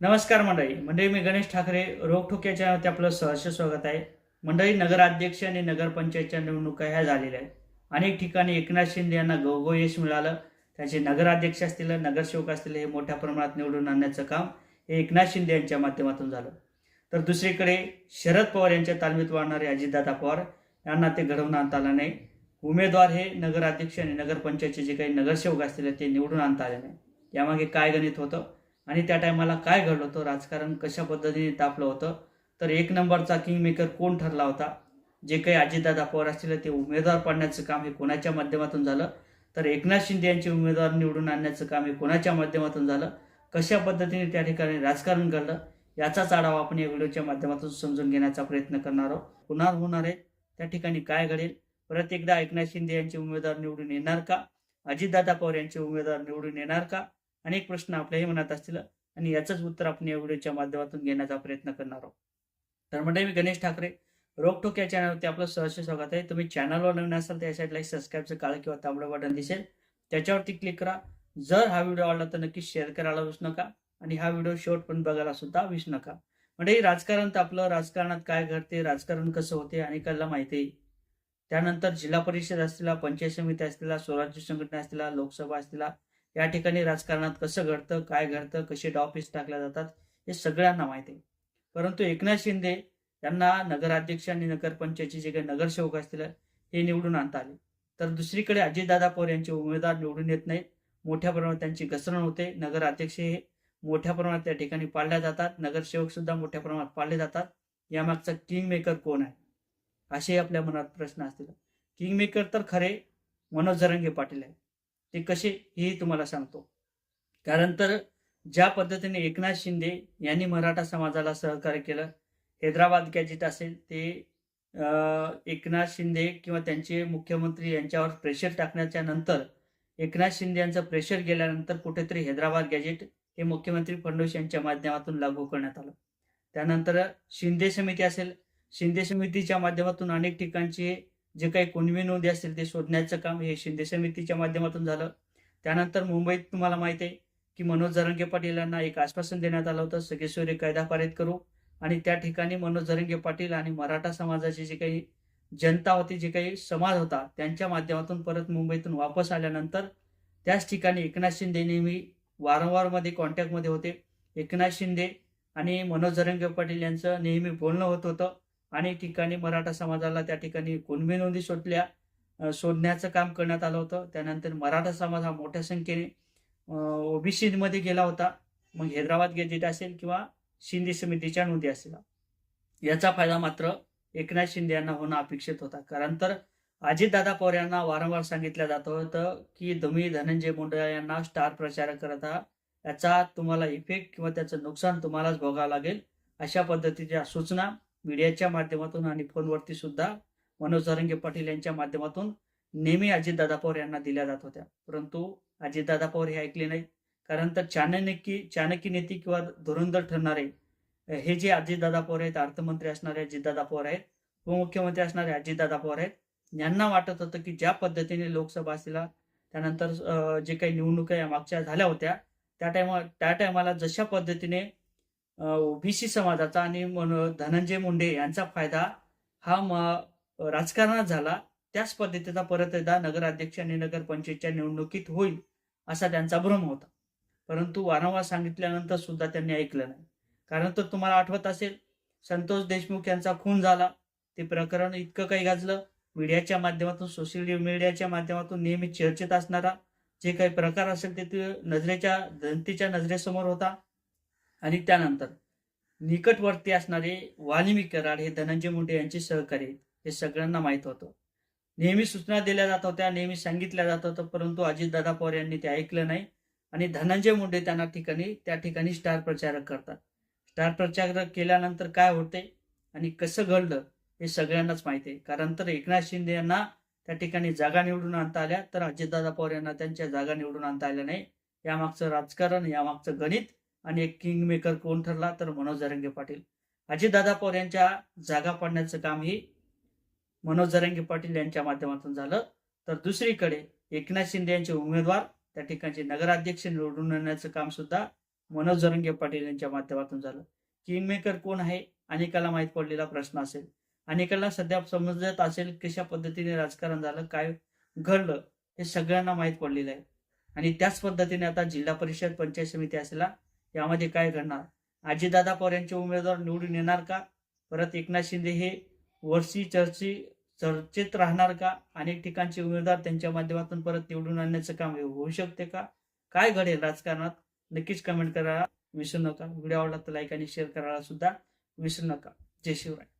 नमस्कार मंडळी. मंडळी मी गणेश ठाकरे. रोखोक्याच्या ते आपलं सहर्ष स्वागत आहे. मंडळी नगराध्यक्ष आणि नगरपंचायतच्या निवडणुका ह्या झालेल्या आहेत. अनेक ठिकाणी एकनाथ शिंदे यांना गवगो यश मिळालं. त्यांचे नगराध्यक्ष असतील नगरसेवक असतील हे मोठ्या प्रमाणात निवडून आणण्याचं काम हे एकनाथ शिंदे यांच्या माध्यमातून झालं. तर दुसरीकडे शरद पवार यांच्या तालमीत वाढणारे अजितदादा पवार यांना ते घडवून आणता आलं नाही. उमेदवार हे नगराध्यक्ष आणि नगरपंचायतचे जे काही नगरसेवक असतील ते निवडून आणता आले नाही. यामागे काय गणित होतं? आणि त्या टायमाला काय घडलं होतं? राजकारण कशा पद्धतीने तापलं होतं? तर एक नंबरचा किंग मेकर कोण ठरला होता? जे काही अजितदादा पवार असतील ते उमेदवार पाडण्याचं काम हे कोणाच्या माध्यमातून झालं? तर एकनाथ शिंदे यांचे उमेदवार निवडून आणण्याचं काम हे कोणाच्या माध्यमातून झालं? कशा पद्धतीने त्या ठिकाणी राजकारण घडलं? याचाच आढावा आपण या व्हिडिओच्या माध्यमातून समजून घेण्याचा प्रयत्न करणार आहोत. होणार होणार आहे. त्या ठिकाणी काय घडेल? परत एकदा एकनाथ शिंदे यांचे उमेदवार निवडून येणार का? अजितदादा पवार यांचे उमेदवार निवडून येणार का? अनेक प्रश्न आपल्याही मनात असतील आणि याचंच उत्तर आपण या व्हिडिओच्या माध्यमातून घेण्याचा प्रयत्न करणार आहोत. तर म्हणजे मी गणेश ठाकरे रोकटोक या चॅनलवरती आपलं सहर्ष स्वागत आहे. तुम्ही चॅनलवर नवीन असाल तर या साईडला एक सबस्क्राईबचं काळ किंवा तांबडं बटन दिसेल. त्याच्यावरती क्लिक करा. जर हा व्हिडिओ आवडला तर नक्की शेअर करायला विसरू नका आणि हा व्हिडिओ शेवट पण बघायला सुद्धा विसरू नका. म्हणजे राजकारण तर आपलं राजकारणात काय घडते राजकारण कसं होते अनेकांना माहिती आहे? त्यानंतर जिल्हा परिषद असतील पंचायत समिती असतील स्वराज्य संघटना असतील लोकसभा असतील या ठिकाणी राजकारणात कसं घडतं काय घडतं कसे ऑफिस टाकल्या जातात हे सगळ्यांना माहिती आहे. परंतु एकनाथ शिंदे यांना नगराध्यक्ष आणि नगरपंचायतचे जे काही नगरसेवक असतील हे निवडून आणता आले. तर दुसरीकडे अजितदादा पवार यांचे उमेदवार निवडून येत नाहीत. मोठ्या प्रमाणात त्यांची घसरण होते. नगराध्यक्ष हे मोठ्या प्रमाणात त्या ठिकाणी पाळल्या जातात. नगरसेवक सुद्धा मोठ्या प्रमाणात पाळले जातात. यामागचा किंग मेकर कोण आहे? असे आपल्या मनात प्रश्न असतील. किंग मेकर तर खरे मनोज जरंगे पाटील आहे ते कसे हेही तुम्हाला सांगतो. कारण तर ज्या पद्धतीने एकनाथ शिंदे यांनी मराठा समाजाला सहकार्य केलं हैदराबाद गॅजेट असेल ते एकनाथ शिंदे किंवा त्यांचे मुख्यमंत्री यांच्यावर प्रेशर टाकण्याच्या नंतर एकनाथ शिंदे यांचं प्रेशर गेल्यानंतर कुठेतरी हैदराबाद गॅजेट हे मुख्यमंत्री फडणवीस यांच्या माध्यमातून लागू करण्यात आलं. त्यानंतर शिंदे समिती असेल शिंदे समितीच्या माध्यमातून अनेक ठिकाणचे जे काही कुणवी नोंदी असतील ते शोधण्याचं काम हे शिंदे समितीच्या माध्यमातून झालं. त्यानंतर मुंबईत तुम्हाला माहिती आहे की मनोज जरंगे पाटील यांना एक आश्वासन देण्यात आलं होतं सगेश्वरी कायदा पारित करू. आणि त्या ठिकाणी मनोज जरंगे पाटील आणि मराठा समाजाची जी काही जनता होती जे काही समाज होता त्यांच्या माध्यमातून परत मुंबईतून वापस आल्यानंतर त्याच ठिकाणी एकनाथ शिंदे नेहमी वारंवारमध्ये कॉन्टॅक्टमध्ये होते. एकनाथ शिंदे आणि मनोज जरंगे पाटील यांचं नेहमी बोलणं होत होतं. अनेक ठिकाणी मराठा समाजाला त्या ठिकाणी कुणबी नोंदी शोधल्या शोधण्याचं काम करण्यात आलं होतं. त्यानंतर मराठा समाज हा मोठ्या संख्येने ओबीसीमध्ये गेला होता. मग हैदराबाद गेजेट असेल किंवा शिंदे समितीच्या नोंदी असेल. याचा फायदा मात्र एकनाथ शिंदे यांना होणं अपेक्षित होता. कारण तर अजितदादा पवार यांना वारंवार सांगितलं जात होतं की तुम्ही धनंजय मुंडे यांना स्टार प्रचारक करत आहात. याचा तुम्हाला इफेक्ट किंवा त्याचं नुकसान तुम्हालाच भोगावं लागेल. अशा पद्धतीच्या सूचना मीडियाच्या माध्यमातून आणि फोनवरती सुद्धा मनोज जरंगे पाटील यांच्या माध्यमातून नेहमी अजितदादा पवार यांना दिल्या जात होत्या. परंतु अजितदादा पवार हे ऐकले नाहीत. कारण तर चाणक्य चाणक्य नेती किंवा धुरंधर ठरणारे हे जे अजितदादा पवार आहेत अर्थमंत्री असणारे अजितदादा पवार आहेत उपमुख्यमंत्री असणारे अजितदादा पवार आहेत यांना वाटत होतं की ज्या पद्धतीने लोकसभा असतील त्यानंतर जे काही निवडणुका या मागच्या झाल्या होत्या त्या टायमा त्या टायमाला जशा पद्धतीने ओबीसी समाजाचा आणि धनंजय मुंडे यांचा फायदा हा म राजकारणात झाला. त्याच पद्धतीचा परत एकदा नगराध्यक्ष आणि नगरपंचायतच्या निवडणुकीत होईल असा त्यांचा भ्रम होता. परंतु वारंवार सांगितल्यानंतर सुद्धा त्यांनी ऐकलं नाही. कारण तर तुम्हाला आठवत असेल संतोष देशमुख यांचा खून झाला. ते प्रकरण इतकं काही गाजलं. मीडियाच्या माध्यमातून सोशल मीडियाच्या माध्यमातून नेहमी चर्चेत असणारा जे काही प्रकार असेल ते नजरेच्या जनतेच्या नजरेसमोर होता. आणि त्यानंतर निकटवर्ती असणारे वाल्मिकी कराड हे धनंजय मुंडे यांचे सहकारी हे सगळ्यांना माहीत होतं. नेहमी सूचना दिल्या जात होत्या नेहमी सांगितल्या जात होतं परंतु अजितदादा पवार यांनी ते ऐकलं नाही आणि धनंजय मुंडे त्यांना ठिकाणी त्या ठिकाणी स्टार प्रचारक करतात. स्टार प्रचारक केल्यानंतर काय होते आणि कसं घडलं हे सगळ्यांनाच माहिती आहे. कारण तर एकनाथ शिंदे यांना त्या ठिकाणी जागा निवडून आणता आल्या तर अजितदादा पवार यांना त्यांच्या जागा निवडून आणता आल्या नाही. यामागचं राजकारण यामागचं गणित आणि एक किंग मेकर कोण ठरला तर मनोज जरंगे पाटील. अजितदादा पवार यांच्या जागा पाडण्याचं काम ही मनोज जरंगे पाटील यांच्या माध्यमातून झालं. तर दुसरीकडे एकनाथ शिंदे यांचे उमेदवार त्या ठिकाणचे नगराध्यक्ष निवडून आणण्याचं काम सुद्धा मनोज जरंगे पाटील यांच्या माध्यमातून झालं. किंगमेकर कोण आहे? अनेकाला माहीत पडलेला प्रश्न असेल. अनेकाला सध्या समजत असेल कशा पद्धतीने राजकारण झालं काय घडलं हे सगळ्यांना माहीत पडलेलं आहे. आणि त्याच पद्धतीने आता जिल्हा परिषद पंचायत समिती असेला यामध्ये काय घडणार आजीदादा पवार यांचे उमेदवार निवडून येणार का? परत एकनाथ शिंदे हे वर्षी चर्ची चर्चेत राहणार का? अनेक ठिकाणचे उमेदवार त्यांच्या माध्यमातून परत निवडून आणण्याचं काम होऊ शकते का? काय घडेल राजकारणात? नक्कीच कमेंट करायला विसरू नका. व्हिडिओ आवडला तर लाईक आणि शेअर करायला सुद्धा विसरू नका. जय शिवराय.